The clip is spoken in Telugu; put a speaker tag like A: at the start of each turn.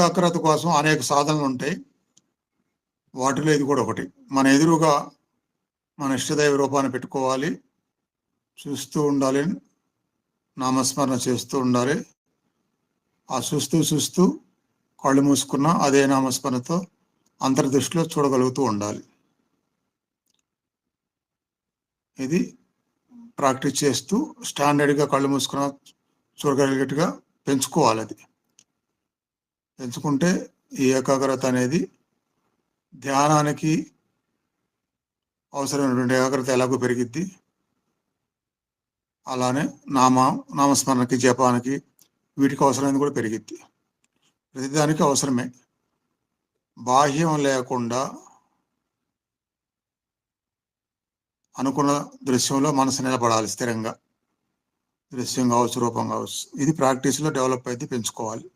A: ఏకాగ్రత కోసం అనేక సాధనలు ఉంటాయి. వాటిలో ఇది కూడా ఒకటి. మన ఎదురుగా మన ఇష్టదైవ రూపాన్ని పెట్టుకోవాలి. చూస్తూ ఉండాలి. నామస్మరణ చేస్తూ ఉండాలి. ఆ చూస్తూ చూస్తూ కళ్ళు మూసుకున్న అదే నామస్మరణతో అంతర్దృష్టిలో చూడగలుగుతూ ఉండాలి. ఇది ప్రాక్టీస్ చేస్తూ స్టాండర్డ్గా కళ్ళు మూసుకున్న చూడగలిగేట్టుగా పెంచుకోవాలి అది. పెంచుకుంటే ఈ ఏకాగ్రత అనేది ధ్యానానికి అవసరమైనటువంటి ఏకాగ్రత ఎలాగో పెరిగిద్ది. అలానే నామ నామస్మరణకి జపానికి వీటికి అవసరమైనది కూడా పెరిగిద్ది. ప్రతిదానికి అవసరమే. బాహ్యం లేకుండా అనుకున్న దృశ్యంలో మనసు నిలబడాలి స్థిరంగా. దృశ్యం కావచ్చు రూపం కావచ్చు. ఇది ప్రాక్టీస్లో డెవలప్ అయితే పెంచుకోవాలి.